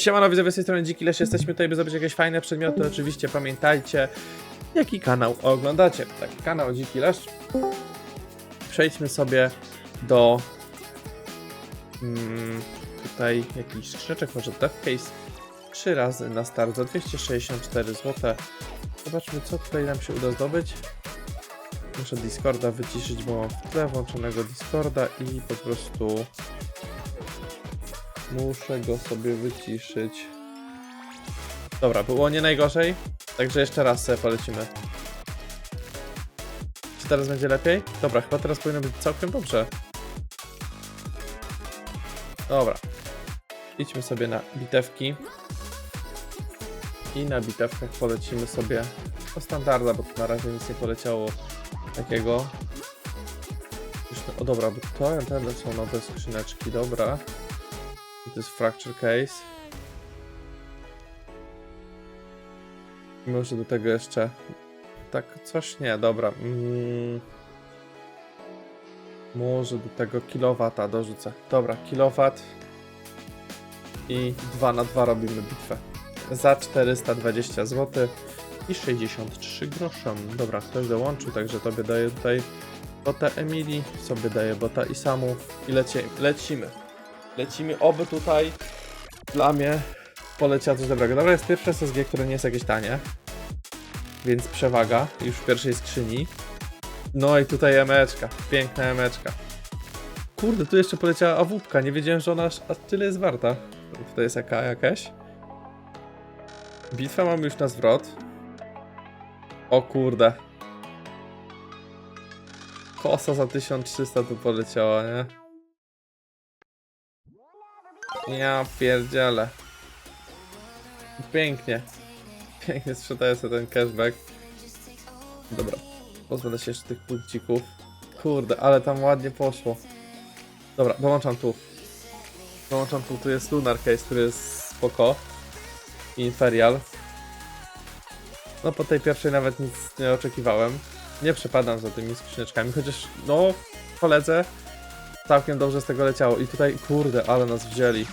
Siemano widzowie, z tej strony Dziki Lesz, jesteśmy tutaj, by zrobić jakieś fajne przedmioty. Oczywiście pamiętajcie, jaki kanał oglądacie. Tak, kanał Dziki Lesz. Przejdźmy sobie do mm, tutaj jakiś skrzyneczek, może Death Case. 3 razy na start za 264 zł. Zobaczmy, co tutaj nam się uda zdobyć. Muszę Discorda wyciszyć, bo mam w tle włączonego Discorda i po prostu muszę go sobie wyciszyć. Dobra, było nie najgorzej, także jeszcze raz sobie polecimy. Czy teraz będzie lepiej? Dobra, chyba teraz powinno być całkiem dobrze. Dobra. Idźmy sobie na bitewki. I na bitewkach polecimy sobie po standarda, bo na razie nic nie poleciało takiego. O dobra, bo to te są nowe skrzyneczki, dobra. I to jest Fracture Case. I może do tego jeszcze... Tak, coś nie, dobra. Mm. Może do tego kilowata dorzucę. Dobra, kilowat. I 2 na 2 robimy bitwę. Za 420 zł i 63 grosze. Dobra, ktoś dołączył, także tobie daję tutaj bota Emilii, sobie daję bota Isamu i leci, lecimy. Lecimy, oby tutaj dla mnie poleciało coś dobrego. Dobra, jest pierwsze SSG, które nie jest jakieś tanie, więc przewaga już w pierwszej skrzyni. No i tutaj emeczka, piękna emeczka. Kurde, tu jeszcze poleciała awupka, nie wiedziałem, że ona aż, tyle jest warta. Tutaj jest jaka, jakaś. Bitwę mamy już na zwrot. O kurde. Kosa za 1300 tu poleciała, nie? Ja pierdzielę. Pięknie. Pięknie sprzedaję sobie ten cashback. Dobra. Pozbędę się jeszcze tych punkcików. Kurde, ale tam ładnie poszło. Dobra, dołączam tu. Dołączam tu, tu jest Lunar Case, który jest spoko. Imperial. No po tej pierwszej nawet nic nie oczekiwałem. Nie przepadam za tymi skrzyneczkami, chociaż no koledze całkiem dobrze z tego leciało. I tutaj, kurde, ale nas wzięli.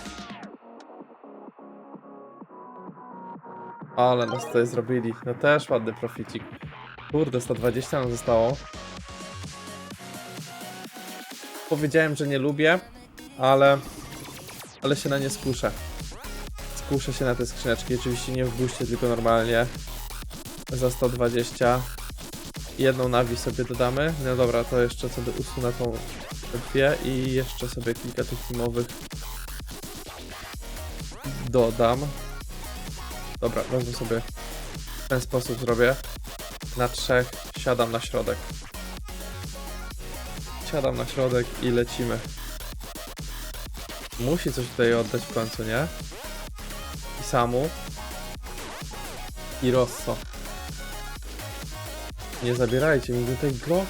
Ale nas tutaj zrobili. No też ładny proficik. Kurde, 120 nam zostało. Powiedziałem, że nie lubię, ale... Ale się na nie skuszę. Skuszę się na te skrzyneczki. Oczywiście nie w buście, tylko normalnie. Za 120. Jedną nawi sobie dodamy. No dobra, to jeszcze sobie usunę tą dwie i jeszcze sobie kilka tych teamowych dodam. Dobra, wezmę sobie w ten sposób zrobię. Na trzech siadam na środek. Siadam na środek i lecimy. Musi coś tutaj oddać w końcu, nie? I samu. I Rosso. Nie zabierajcie mi tutaj go.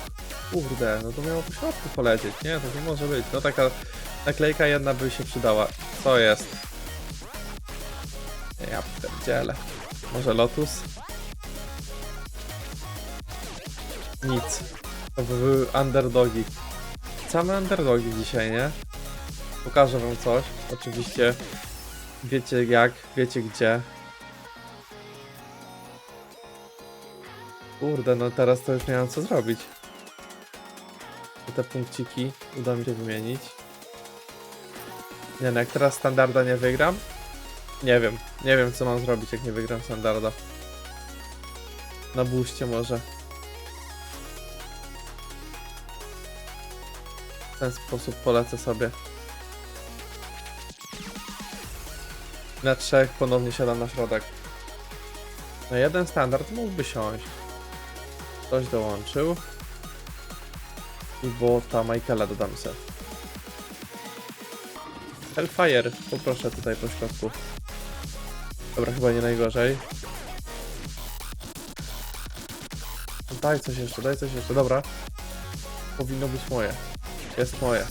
Kurde, no to miało po środku polecieć, nie? To nie może być. No taka naklejka jedna by się przydała. Co jest? Ja pierdzielę. Może Lotus? Nic. To by były underdogi. Same underdogi dzisiaj, nie? Pokażę wam coś. Oczywiście wiecie jak, wiecie gdzie. Kurde, no teraz to już nie mam co zrobić. Te punkciki uda mi się wymienić. Nie no, jak teraz standarda nie wygram, nie wiem. Nie wiem co mam zrobić jak nie wygram standarda. Na buście może. W ten sposób polecę sobie. Na trzech ponownie siadam na środek. Na jeden standard mógłby siąść. Ktoś dołączył. I bota Michaela dodam sobie. Hellfire, poproszę tutaj po środku. Dobra, chyba nie najgorzej. Daj coś jeszcze, daj coś jeszcze, dobra. Powinno być moje. Jest moje.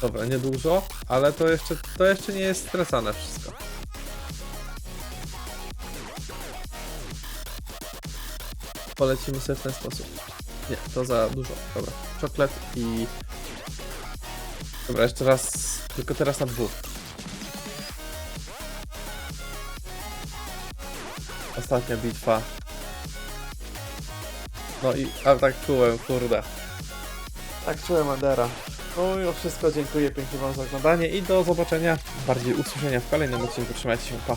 Dobra, niedużo, ale to jeszcze, to jeszcze nie jest stresane wszystko. Polecimy sobie w ten sposób. Nie, to za dużo. Dobra, czoklet i... Dobra, jeszcze raz, tylko teraz na dwóch. Ostatnia bitwa. No i, a tak czułem, kurde. Tak czułem, Adera. No i o wszystko dziękuję pięknie wam za oglądanie i do zobaczenia, bardziej usłyszenia w kolejnym odcinku. Trzymajcie się, pa.